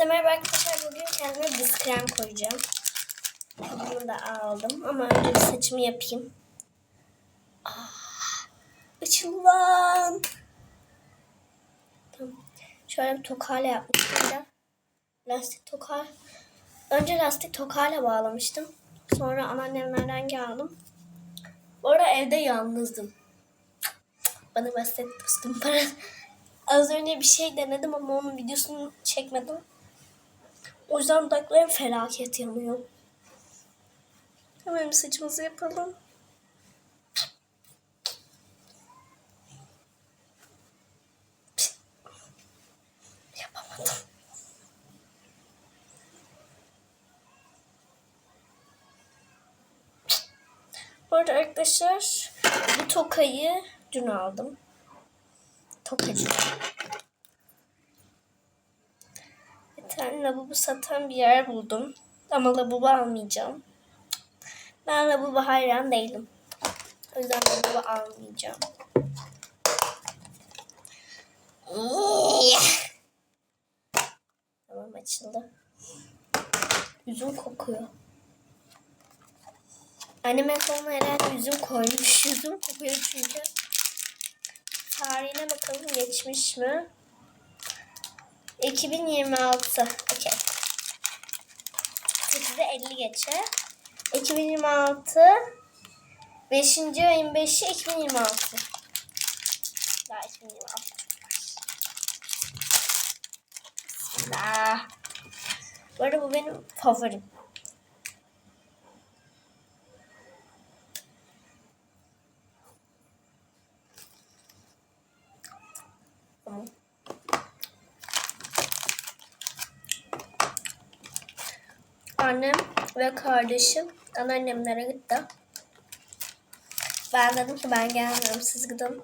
Hepinize merhaba arkadaşlar. Bugün kendime biz krem koyacağım. Bunu da aldım ama önce bir saçımı yapayım. Ah, açılan. Tamam. Şöyle bir tokayla yapmıştım. Lastik tokay. Önce lastik tokayla bağlamıştım. Sonra anneannemlerden geldim. Bu arada evde yalnızdım. Bana bahsetmiştim. Az önce bir şey denedim ama onun videosunu çekmedim. O yüzden dudaklarım felaket yanıyor. Hemen saçımızı yapalım. Bu arada arkadaşlar bu tokayı dün aldım. Tokacı. Lavabo satan bir yer buldum. Ama lavabo almayacağım. Ben lavabo hayran değilim. O yüzden lavabo almayacağım. Tamam açıldı. Üzüm kokuyor. Annem en son herhalde üzüm koymuş. Üzüm kokuyor çünkü. Tarihine bakalım geçmiş mi? 2026. Okey. 8'de 50 geçe. 2026 5. ayın 5'i 2026. Daha 2026 çok var. Bismillah. Bu arada bu benim favorim. Tamam. Annem ve kardeşim anneannemlere gitti. Ben dedim ki ben gelmiyorum siz gidin.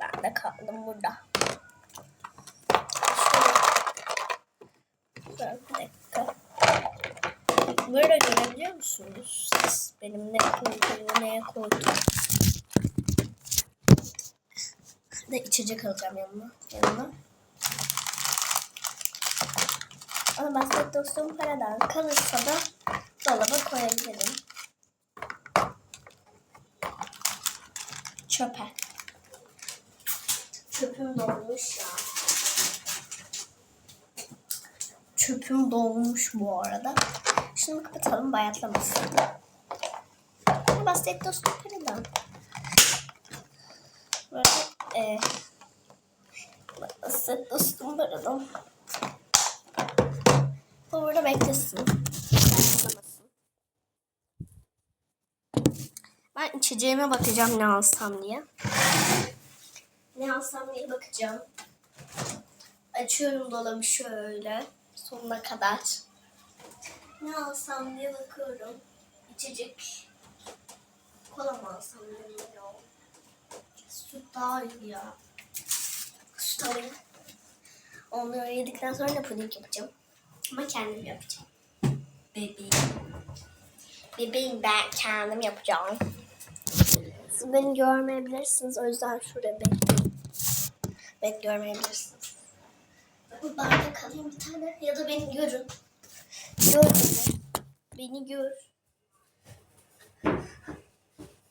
Ben de kaldım burada. Şöyle. Bir dakika. Böyle görebiliyor musunuz siz? Benim ne koyduğumu neye koydum. Bir de içecek alacağım yanıma. yanıma. Ama basket dostum paradan kalırsa da dolaba koyabilirim. Çöpe. Çöpüm dolmuş ya. Çöpüm dolmuş bu arada. Şunu kapatalım bayatlamasın. Basket dostum paradan. Böyle e, basket dostum paradan. Bu burada beklesin. Ben içeceğime bakacağım ne alsam diye. Ne alsam diye bakacağım. Açıyorum dolabı şöyle sonuna kadar. Ne alsam diye bakıyorum. İçecek. Kola mı alsam bilmiyorum. Süt daha iyi ya. Süt alayım. Onları yedikten sonra da puding yapacağım. Ama kendim yapacağım. Bebeğim. Bebeğim ben kendim yapacağım. Siz beni görmeyebilirsiniz. O yüzden şuraya bekleyin. Bek görmeyebilirsiniz. Bu bardak alayım bir tane. Ya da beni görün. Gör beni. Beni gör.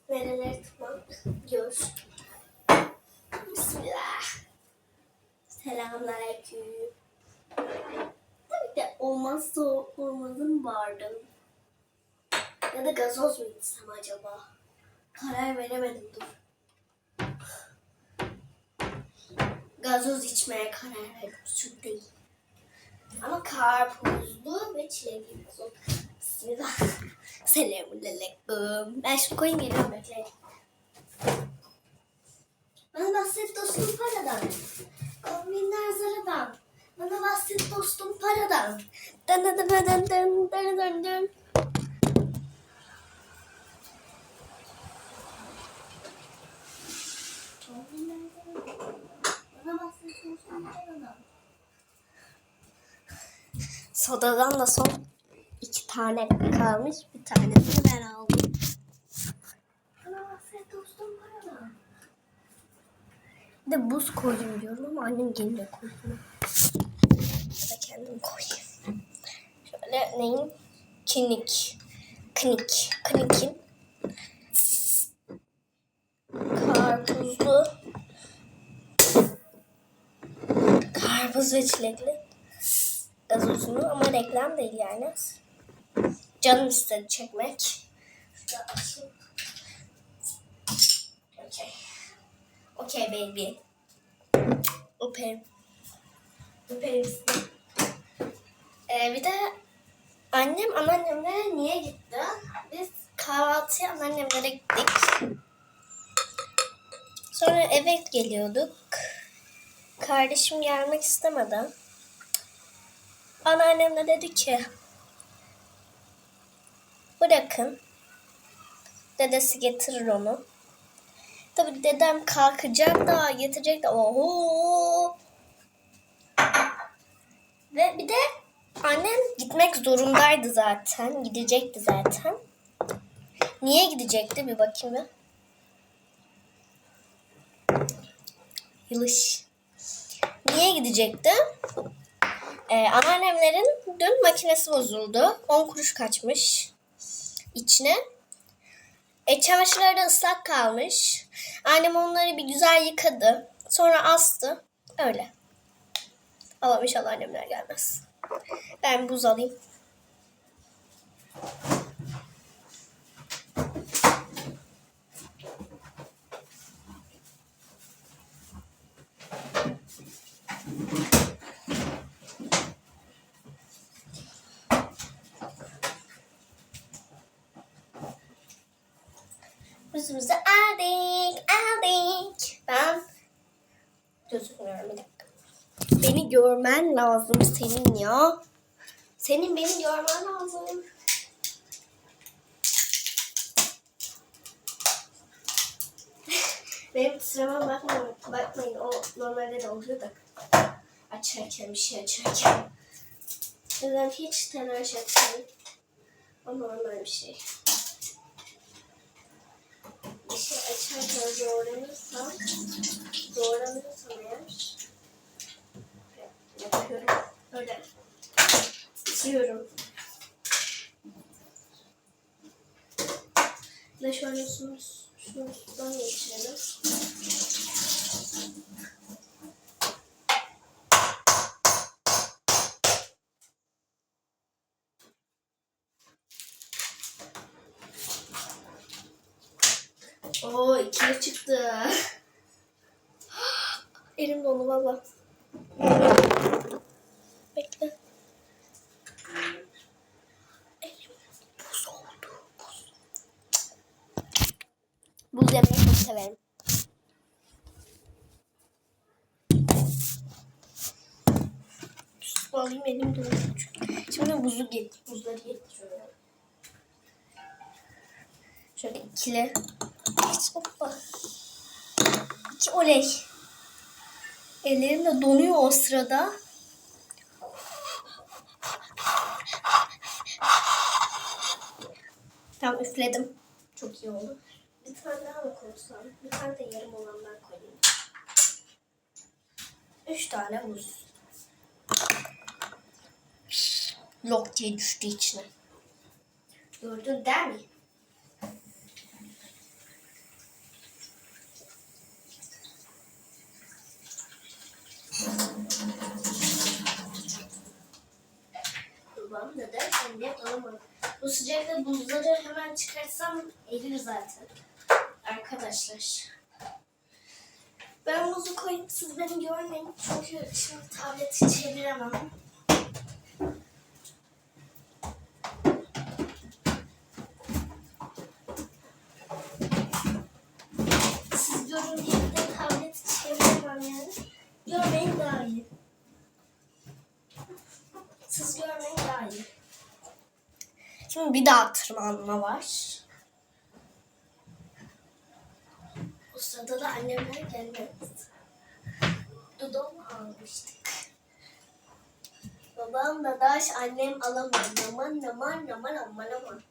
Nereleri tutmam. Gör. Bismillah. Selamünaleyküm. Olmazsa olmazın bardağı. Ya da gazoz mu içsem acaba? Karar veremedim dur. Gazoz içmeye karar verdim. Süt değil. Ama karpuzlu ve çilekli gazoz. Bismillah. Selamünaleyküm. Ben şunu koyayım geliyorum bekleyin. Bana bahset dostum paradan. Kombinler zaradan. Bana bahset dostum paradan. Dın dın dın dın dın dın dın dın. Sodadan da son iki tane kalmış. Bir tanesini ben aldım. Bir de buz koydum diyorum ama annem geliyor koydu. Neyin? Kinik. Knik. Knikin. Karpuzlu. Karpuz ve çilekli. Gazozunu ama reklam değil yani. Canım istedi çekmek. Şurada açayım. Okay. Okay baby. Öperim. Ee, bir de annem anneannemlere niye gitti? Biz kahvaltıya anneannemlere gittik. Sonra eve geliyorduk. Kardeşim gelmek istemedi. Anneannem de dedi ki bırakın. Dedesi getirir onu. Tabii dedem kalkacak da getirecek de oho. Ve bir de annem gitmek zorundaydı zaten. Gidecekti zaten. Niye gidecekti bir bakayım bir. Yılış. Niye gidecekti? Ee, anneannemlerin dün makinesi bozuldu. 10 kuruş kaçmış içine. E, çamaşırları da ıslak kalmış. Annem onları bir güzel yıkadı. Sonra astı. Öyle. Allah'ım inşallah annemler gelmez. Ben buz alayım. Buzumuzu aldık, aldık. Ben gözükmüyorum bir dakika. Görmen lazım senin ya. Senin beni görmen lazım. Benim sırama bakmayın, bakmayın. O normalde de oluyor da. Açarken bir şey açarken. Yüzden hiç telaş etmeyin. O normal bir şey. Bir şey açarken zorlanırsam, zorlanırsam eğer yapıyorum. Öyle. Siliyorum. Ve şöyle şunu, şunu sudan geçirelim. Oo ikili çıktı. Elim dolu valla. Bekle. Elim buz oldu. Buz. Buz yemeyi çok severim. Su alayım elim çünkü. Şimdi buzu getir. Buzları getiriyorum. Şöyle ikili. Hoppa. İki oley. Ellerim de donuyor o sırada. Tamam üfledim. Çok iyi oldu. Bir tane daha mı koysam? Bir tane de yarım olandan koyayım. Üç tane buz. Lok diye düştü içine. Gördün değil mi? Babam neden annem alamadı. Bu sıcakta buzları hemen çıkarsam erir zaten. Arkadaşlar. Ben buzu koyup siz beni görmeyin. Çünkü şimdi tableti çeviremem. Siz görün diye bir de tableti çeviremem yani. Görmeyin daha iyi. Siz görmeyin daha iyi. Şimdi bir daha tırmanma var. O sırada da annemler gelmedi. Dudağımı almıştık. Babam da daş annem alamadı. Naman naman naman aman aman.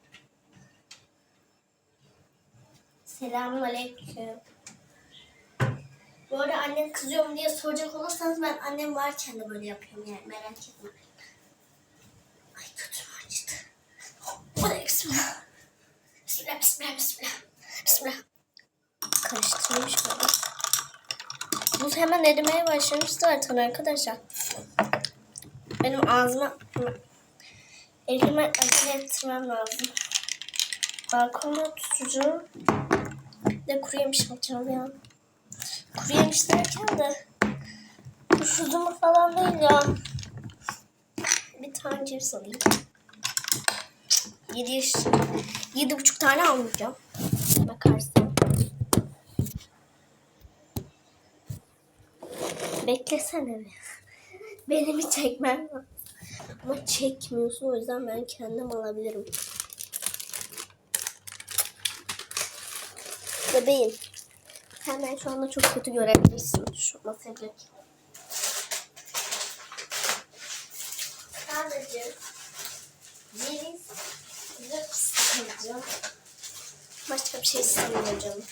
Selamun aleyküm. Bu arada annem kızıyorum diye soracak olursanız ben annem varken de böyle yapıyorum yani merak etme. Bismillah. Bismillah, bismillah, bismillah. Bismillah. Karıştırayım şöyle. Buz hemen erimeye başlamış zaten arkadaşlar. Benim ağzıma elime acele ettirmem lazım. Balkonda tutucu de kuru yemiş bakacağım ya. Kuru yemiş derken de mü falan değil ya. Bir tane cips alayım. Yedi, yaş, yedi buçuk tane almayacağım. Bakarsın. Beklesene bir. Beni bir çekmen lazım. Ama çekmiyorsun o yüzden ben kendim alabilirim. Bebeğim. Sen beni şu anda çok kötü görebilirsin. Şu masaya bırak. Sadece ceviz alacağım. Başka bir şey istemiyor canım.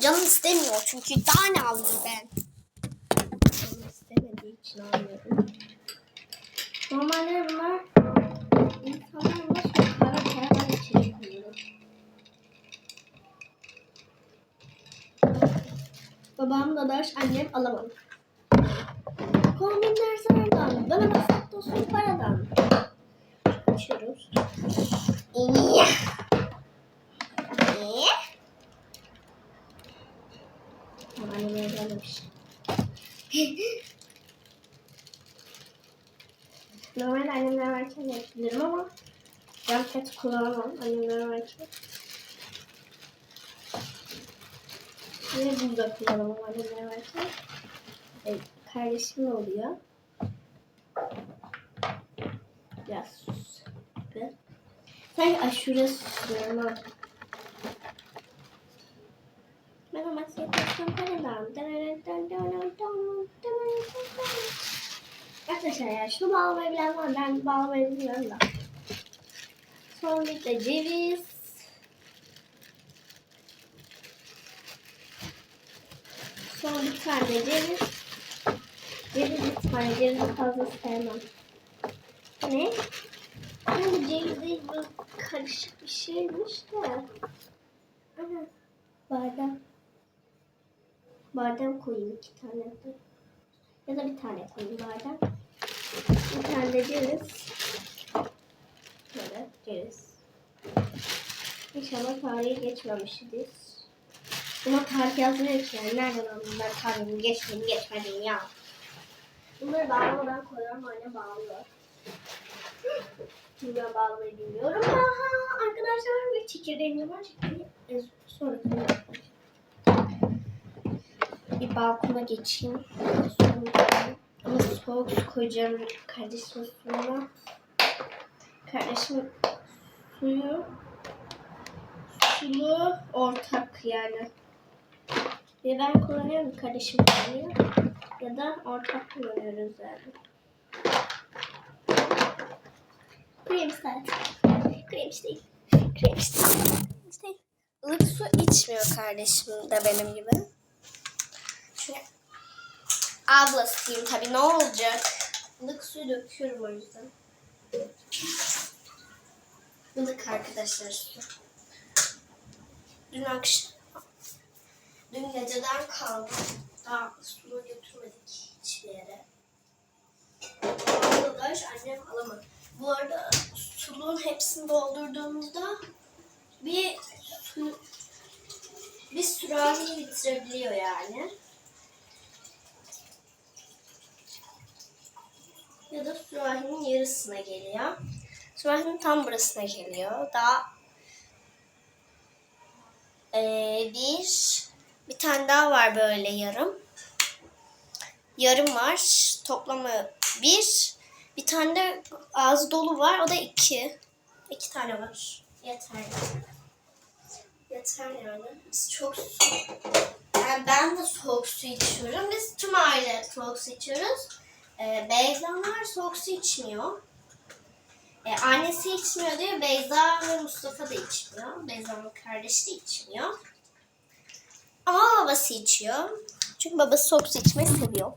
Canım istemiyor çünkü daha ne alayım ben? Canım istemediği için almıyorum. Normalde bunlar insanlar nasıl kara kara içeri koyuyorum. Babam da ders annem alamam. Kombinler zarardan. Bana bak dostum paradan. Açıyoruz. İyi. İyi. Annem öyle gelmemiş. Normalde annemler varken yapabilirim ama ben pet kullanamam annemler varken. Ve bunu da kullanamam annemler varken. E, kardeşim oluyor. Biraz sus. Sanki aşure susuyorum. Ben ama. Arkadaşlar ya şunu bağlamayı bilen var. Ben bağlamayı bilmiyorum da. Sonra de ceviz. Sonra bir tane ceviz. Ceviz bir tane. Cevizi fazla sevmem. Ne? Bu karışık bir şeymiş de. Ana. Badem. Badem koyayım iki tane de. Ya da bir tane koyayım badem. Bir tane de ceviz. Böyle ceviz. İnşallah tarihi geçmemişiz. Buna tarih yazmıyor ki yani. Nereden anladım ben tarihimi geçmedim geçmedim ya. Bunları bağlamadan koyuyorum anne bağlıyor. Bilmiyorum bağlamayı bilmiyorum. Aha, arkadaşlar bir çekirdeğim var. Çekirdeği sonra. Bir balkona geçeyim. Sonra- Ama soğuk su koyacağım kardeşimin suyuna. Kardeşimin suyu sulu ortak yani. Ya ben kullanıyorum kardeşim kullanıyor. Ya da ortak kullanıyoruz yani. Krem zaten. Krem değil. Krem değil. İşte ılık su içmiyor kardeşim de benim gibi. Şöyle ablasıyım tabii ne olacak? Ilık suyu döküyorum o yüzden. Ilık arkadaşlar su. Dün akşam, dün geceden kaldı. Daha sulu götürmedik hiçbir yere. Arkadaş annem alamadı. Bu arada suluğun hepsini doldurduğumuzda bir bir sürahi bitirebiliyor yani. Ya da sürahinin yarısına geliyor. Sürahinin tam burasına geliyor. Daha ee, bir bir tane daha var böyle yarım. Yarım var. Toplamı bir. Bir tane de ağzı dolu var. O da iki. İki tane var. Yeter. Yeter yani. Biz çok su... Yani ben de soğuk su içiyorum. Biz tüm aile soğuk su içiyoruz. Ee, Beyza'lar soğuk su içmiyor. Ee, annesi içmiyor diyor. Beyza ve Mustafa da içmiyor. Beyza'nın kardeşi de içmiyor. Ama babası içiyor. Çünkü babası soğuk su içmeyi seviyor.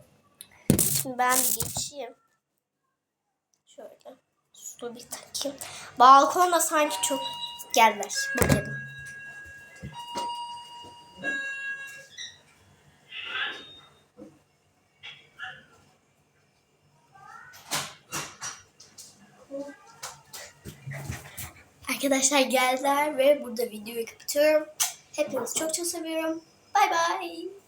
Şimdi ben bir geçeyim. Şöyle. Dur bir takayım. Balkonda sanki çok geldiler. Bakalım. Arkadaşlar geldiler ve burada videoyu kapatıyorum. Hepinizi çok çok seviyorum. Bay bay.